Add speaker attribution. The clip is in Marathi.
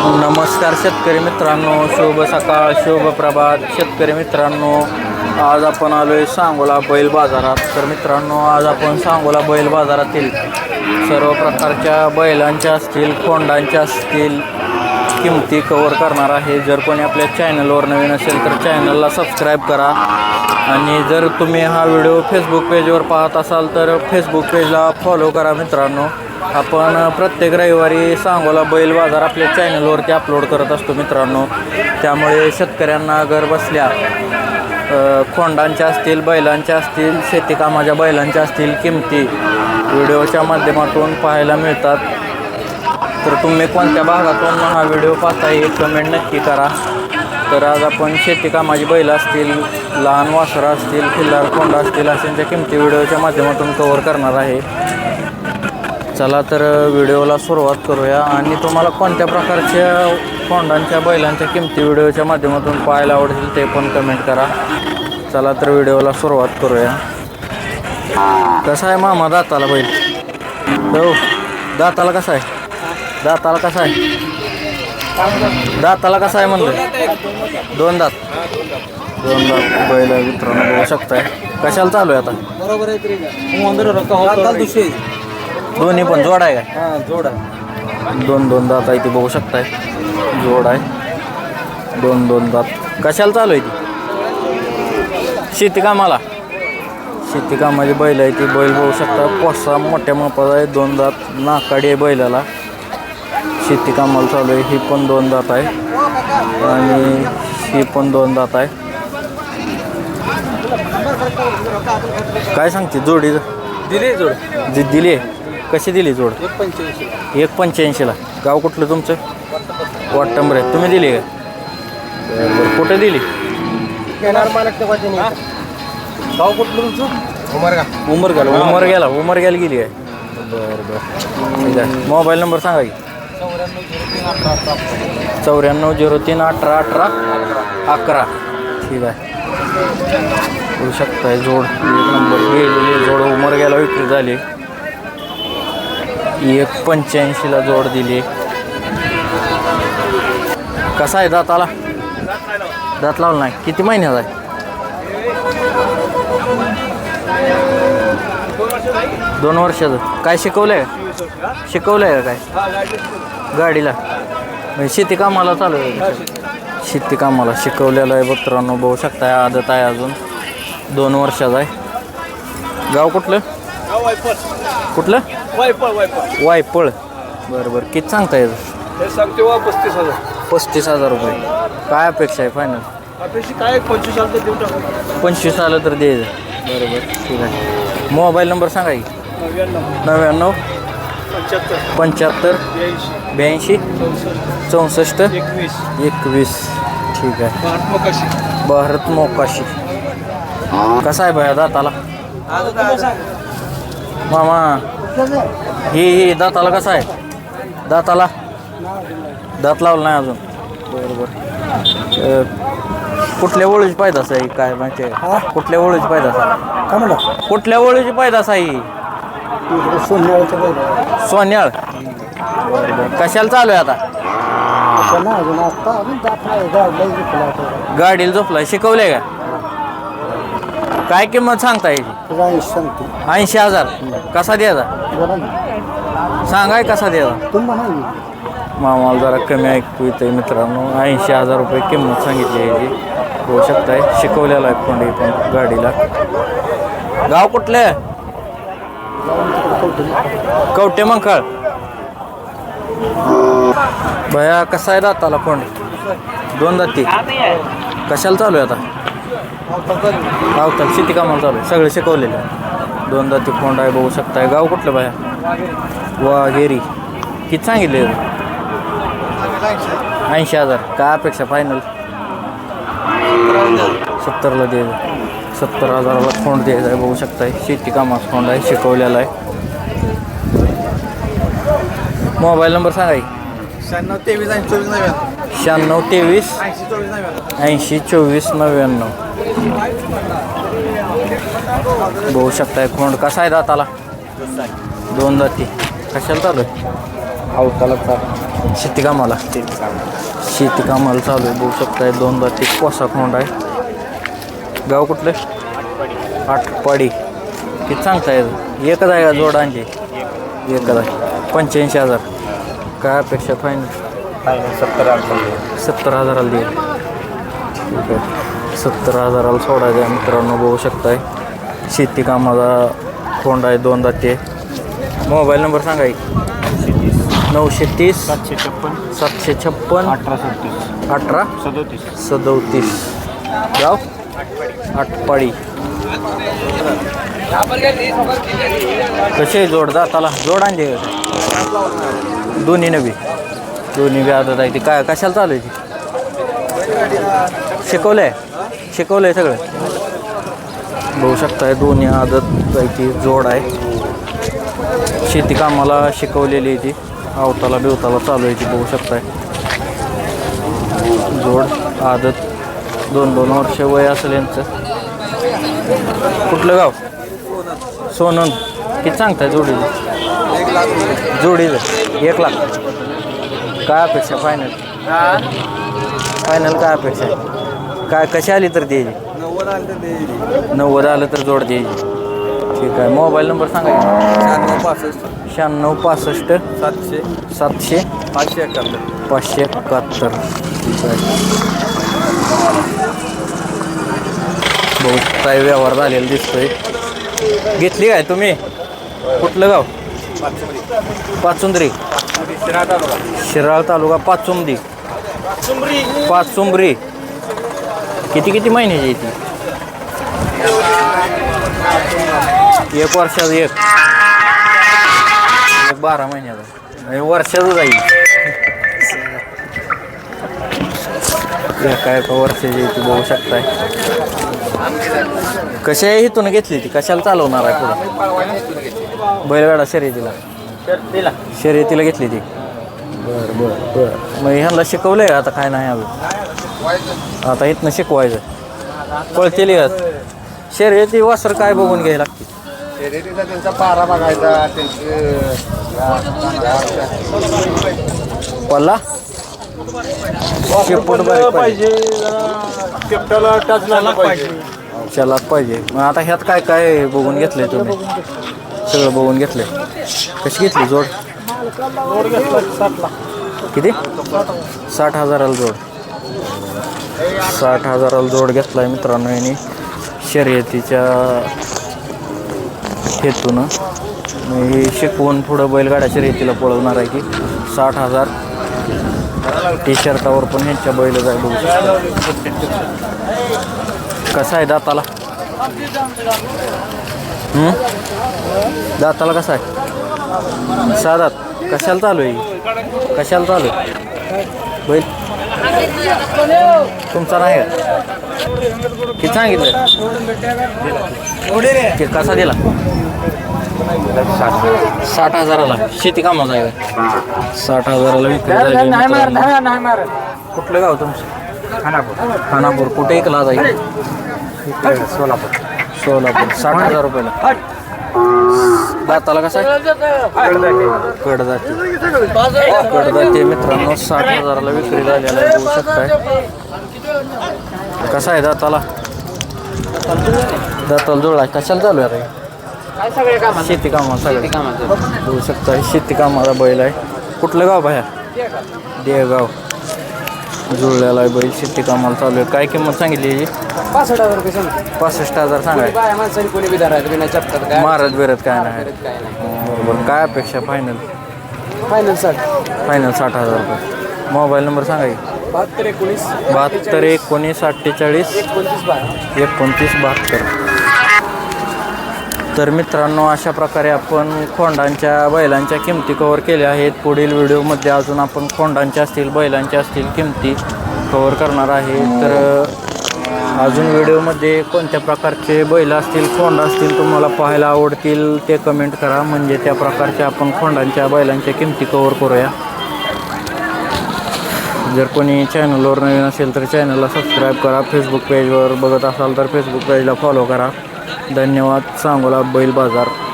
Speaker 1: नमस्कार शेतकरी मित्रांनो शुभ सकाळ शुभ प्रभात. शेतकरी मित्रांनो आज आपण आलो आहे सांगोला बैल बाजारात. तर मित्रांनो आज आपण सांगोला बैल बाजारातील सर्व प्रकारच्या बैलांच्या असतील कोंडांच्या असतील किमती कवर करणार आहे. जर कोणी आपल्या चॅनलवर नवीन असेल तर चॅनलला सबस्क्राईब करा. आणि जर तुम्ही हा व्हिडिओ फेसबुक पेजवर पाहत असाल तर फेसबुक पेजला फॉलो करा मित्रांनो. आपण प्रत्येक रविवारी सांगोला बैल बाजार आपल्या चॅनलवरती अपलोड करत असतो मित्रांनो. त्यामुळे शेतकऱ्यांना घर बसल्या खोंडांच्या असतील बैलांच्या असतील शेतीकामाच्या बैलांच्या असतील किमती व्हिडिओच्या माध्यमातून पाहायला मिळतात. तर तुम्ही कोणत्या भागातून हा व्हिडिओ पाहता हे कमेंट नक्की करा. तर आज आपण शेतीकामाची बैल असतील लहान वासरं असतील खिल्लार कोंडा असतील अशांच्या किमती व्हिडिओच्या माध्यमातून कव्हर करणार आहे. चला तर व्हिडिओला सुरुवात करूया. आणि तुम्हाला कोणत्या प्रकारच्या कोंडांच्या बैलांच्या किमती व्हिडिओच्या माध्यमातून पाहायला आवडतील ते पण कमेंट करा. चला तर व्हिडिओला सुरुवात करूया. कसा आहे मामा दाताला बैल? हो दाताला कसा आहे? दाताला कसा आहे? दाताला कसा आहे म्हणलं? दोन दात. दोन दात बैल मित्रांनो बघू शकताय. कशाला चालू आहे आता?
Speaker 2: बरोबर आहे.
Speaker 1: दोन्ही पण जोड आहे
Speaker 2: हा जोड आहे.
Speaker 1: दोन दोन दात आहे ती बघू शकताय. जोड आहे. दोन दोन दात. कशाला चालू आहे ती? शेती कामाला? शेती कामाची बैल आहे ती. बैल बघू शकता. पोसा मोठ्या मापाचा आहे. दोन दात नाकाडी आहे बैलाला. शेती कामाला चालू आहे. ही पण दोन दात आहे. आणि ही पण दोन दात आहे. काय सांगते? जोडी
Speaker 2: दिले जोड.
Speaker 1: जी दिली आहे. कशी दिली जोड?
Speaker 2: एक पंच्याऐंशी.
Speaker 1: एक पंच्याऐंशीला. गाव कुठलं तुमचं? वाटंबर. आहे तुम्ही दिली का? बरं बरं कुठं दिली?
Speaker 2: मालक गाव कुठलं तुमचं? उमरगा.
Speaker 1: उमर गेला उमर गेला उमर गेला गेली आहे बरं बरं. ठीक आहे. मोबाईल नंबर सांगा की. चौऱ्याण्णव झिरो तीन अठरा अठरा. अकरा. ठीक आहे. होऊ शकताय जोड. एक नंबर. गेलेली जोड उमर गेला विक्री झाली. एक पंच्याऐंशीला जोड दिली. कसा आहे दाताला दात लावला नाही. किती महिन्याचा आहे? दोन वर्षाचं. काय शिकवलं आहे शिकवलं का काय? गाडीला. म्हणजे शेती कामाला चालू आहे शेती कामाला शिकवलेलं आहे मित्रांनो. बघू शकताय आदत आहे अजून. दोन वर्षाचा आहे. गाव कुठलं? कुठलं?
Speaker 2: वायपळ वायपळ
Speaker 1: वायपळ बरं बरं. किती सांगता येतं
Speaker 2: हे सांगते वा पस्तीस हजार.
Speaker 1: पस्तीस हजार रुपये. काय अपेक्षा आहे फायनल
Speaker 2: अपेक्षा काय? पंचवीस हजार तर देऊ टाकू.
Speaker 1: पंचवीस आलं तर द्यायचं बरं बरं. ठीक आहे. मोबाईल नंबर सांगा की.
Speaker 2: नव्याण्णव.
Speaker 1: नव्याण्णव.
Speaker 2: पंच्याहत्तर.
Speaker 1: पंच्याहत्तर.
Speaker 2: ब्याऐंशी.
Speaker 1: ब्याऐंशी.
Speaker 2: चौसष्ट.
Speaker 1: चौसष्ट.
Speaker 2: एकवीस.
Speaker 1: एकवीस. ठीक आहे.
Speaker 2: भारत मकाशी.
Speaker 1: भारत मोकाशी. कसा आहे भया दाताला? मामा. ही ही दाताला कसा आहे? दाताला? दात लावला नाही अजून. बरं बरं अं, कुठल्या ओळीची पायदास आहे? काय माहिती आहे? कुठल्या ओळीची पायदास आहे?
Speaker 2: काय म्हणलं?
Speaker 1: कुठल्या ओळीची पायदास आहे ही? सोन्याळ. कशाला चालू आहे आता?
Speaker 2: गाडीला
Speaker 1: झोपला शिकवले का? काय किंमत सांगता याची?
Speaker 2: तुला ऐंशी सांगते.
Speaker 1: ऐंशी हजार. कसा द्यायचा?
Speaker 2: बरं ना.
Speaker 1: सांगाय कसा द्यायचा?
Speaker 2: तुम्ही म्हणा
Speaker 1: मामाला जरा कमी ऐकू येते मित्रांनो. ऐंशी हजार रुपये किंमत सांगितली याची. होऊ शकताय. शिकवलेला आहे कोंडी पण गाडीला. गाव कुठलं? कवटे मंकाळ भया कसा आहे दाताला कोंड? दोन दाती. कशाला चालू आहे आता? गावतात शेती कामाला चालू आहे. सगळं शिकवलेलं. आहे दोन दाती कोंड आहे बघू शकताय. गाव कुठलं बाया? वा गेरी किती सांगितले? ऐंशी हजार. काय अपेक्षा फायनल सत्तरला द्यायचं सत्तर हजाराला फोंड द्यायचा आहे बघू शकताय. शेती कामाचा फोंड आहे शिकवलेला आहे. मोबाईल नंबर सांगा की.
Speaker 2: शहाण्णव तेवीस ऐंशी चोवीस नव्याण्णव.
Speaker 1: शहाण्णव तेवीस
Speaker 2: ऐंशी चोवीस नव्याण्णव
Speaker 1: ऐंशी चोवीस नव्याण्णव. बघू शकताय खोंड कसा आहे दाताला? दोन दाती. कशाला चालू आहे?
Speaker 2: अवताला चाल.
Speaker 1: शेती कामाला शेती कामाला चालू आहे. बघू शकताय दोन दाती. कोसा खोंड आहे. गाव कुठलं? आठपाडी किती सांगताय एकच आहे का जोड आणली एकच आहे. पंच्याऐंशी हजार. काय अपेक्षा
Speaker 2: फायनल? सत्तर अडचण
Speaker 1: सत्तर हजाराला देईल. ठीक आहे. सत्तर हजाराला सोडायचं आहे मित्रांनो बघू शकताय. शेती कामाला खोंड आहे दोन दाती. मोबाईल नंबर सांगा एक. नऊशे तीस
Speaker 2: सातशे छप्पन.
Speaker 1: सातशे छप्पन
Speaker 2: अठरा सत्तीस.
Speaker 1: अठरा
Speaker 2: सदोतीस.
Speaker 1: सदोतीस. गाव आटपाडी. कसे जोड दाताला जोड आणली? दोन्ही नवी. दोन्ही बी आदत आहे ती. काय कशाला चालू आहे ती? शिकवलंय? शिकवलंय सगळं? बघू शकताय दोन्ही आदत आहे ती जोड आहे. शेती कामाला शिकवलेली आहे ती. आवताला बिवताला चालू आहे ती बघू शकताय. जोड आदत दोन दोन वर्ष वय असेल यांचं. कुठलं गाव? सोनून. किती सांगताय जोडीचं जोडीचं एक लाख. काय अपेक्षा? फायनल फायनल काय अपेक्षा आहे? काय कशी आली तर द्यायची नव्वद आलं तर जोड द्यायची ठीक आहे. मोबाईल नंबर सांगा
Speaker 2: शहाण्णव पासष्ट.
Speaker 1: शहाण्णव पासष्ट.
Speaker 2: सातशे.
Speaker 1: सातशे.
Speaker 2: पाचशे एकाहत्तर.
Speaker 1: पाचशे एकाहत्तर. ठीक आहे. बहुत काही व्यवहार झालेला दिसतोय. घेतली काय तुम्ही? कुठलं गाव? पाचुंद्री. शिराळ तालुका. पाचुंदी पाचुंबरी किती किती महिन्याची आहे ती? एक वर्षाचं एक. एक बारा महिन्याचा. म्हणजे वर्षाचं जाईल. एका एका वर्षाची ती बघू शकताय. कशा आहे इथून घेतली ती? कशाला चालवणार आहे पुढे? बैलगाडा शर्यतीला. शर्यतीला घेतली ती. बर बर बर. मग ह्यांना शिकवलंय का? आता काय नाही अजून? आता इथनं शिकवायचं. पळतेली शर्यती वासर काय बघून घ्यायला लागते?
Speaker 2: शर्यतीचा त्यांचा पारा बघायचा
Speaker 1: पल्ला? शेपूट बारीक पाहिजे.
Speaker 2: टच झाला पाहिजे.
Speaker 1: चलाच पाहिजे. मग आता ह्यात काय काय बघून घेतलंय तुम्ही? सगळं बघून घेतलंय. कशी घेतली जोड?
Speaker 2: घेतला साठला
Speaker 1: किती? साठ हजाराला जोड. साठ हजाराला जोड घेतलाय मित्रांनो यांनी. शर्यतीच्या हेतून. मी शिकवून पुढं बैलगाड्या शर्यतीला पळवणार आहे की साठ हजार. टी शर्टावर पण ह्यांच्या बैल जाय बघू कसा आहे दाताला? दाताला कसा आहे? साधात? कशाला चालू आहे? कशाला चालू आहे? बैल. तुमचा नाही का? किती सांगितलं? कि- कसा दिला? साठ हजाराला. शेती कामाचा आहे का? साठ हजाराला विक्री. कुठलं गाव तुमचं?
Speaker 2: खानापूर.
Speaker 1: खानापूर कुठे ऐकला जाईल
Speaker 2: सोलापूर.
Speaker 1: सोलापूर. साठ हजार रुपयाला. दाताला कसा? कडदाती कडदाती मित्रांनो साठ हजाराला विक्री झालेला आहे बघू शकताय. कसा आहे दाताला? दाताला जुळला. कशाला चालू आहे शेती कामा सगळं बघू शकता शेती कामाला बैल आहे. कुठलं गाव बाहेर? देगाव जुळलेला आहे बैल शेती कामाला चालू आहे. काय किंमत सांगितली
Speaker 3: पासष्ट हजार रुपये सांग
Speaker 1: पासष्ट हजार सांगाय
Speaker 3: बाया माणसाने कोणी बी धरायचं बिना चपतात काय?
Speaker 1: महाराज बिरत काय नाही.
Speaker 3: काय नाही.
Speaker 1: बरोबर. काय अपेक्षा फायनल
Speaker 3: फायनल साठ.
Speaker 1: फायनल साठ हजार रुपये. मोबाईल नंबर सांगा की.
Speaker 3: बहात्तर एकोणीस
Speaker 1: बहात्तर एकोणीस अठ्ठेचाळीस.
Speaker 3: एकोणतीस बारा.
Speaker 1: एकोणतीस बहात्तर. तर मित्रांनो अशा प्रकारे आपण खोंडांच्या बैलांच्या किमती कवर केल्या आहेत. पुढील व्हिडिओमध्ये अजून आपण खोंडांच्या असतील बैलांच्या असतील किमती कवर करणार आहे. तर अजून व्हिडिओमध्ये कोणत्या प्रकारचे बैल असतील खोंड असतील तुम्हाला पाहायला आवडतील ते कमेंट करा. म्हणजे त्या प्रकारच्या आपण खोंडांच्या बैलांच्या किमती कवर करूया. जर कोणी चॅनलवर नवीन असेल तर चॅनलला सबस्क्राईब करा. फेसबुक पेजवर बघत असाल तर फेसबुक पेजला फॉलो करा. धन्यवाद. सांगोला बैल बाजार.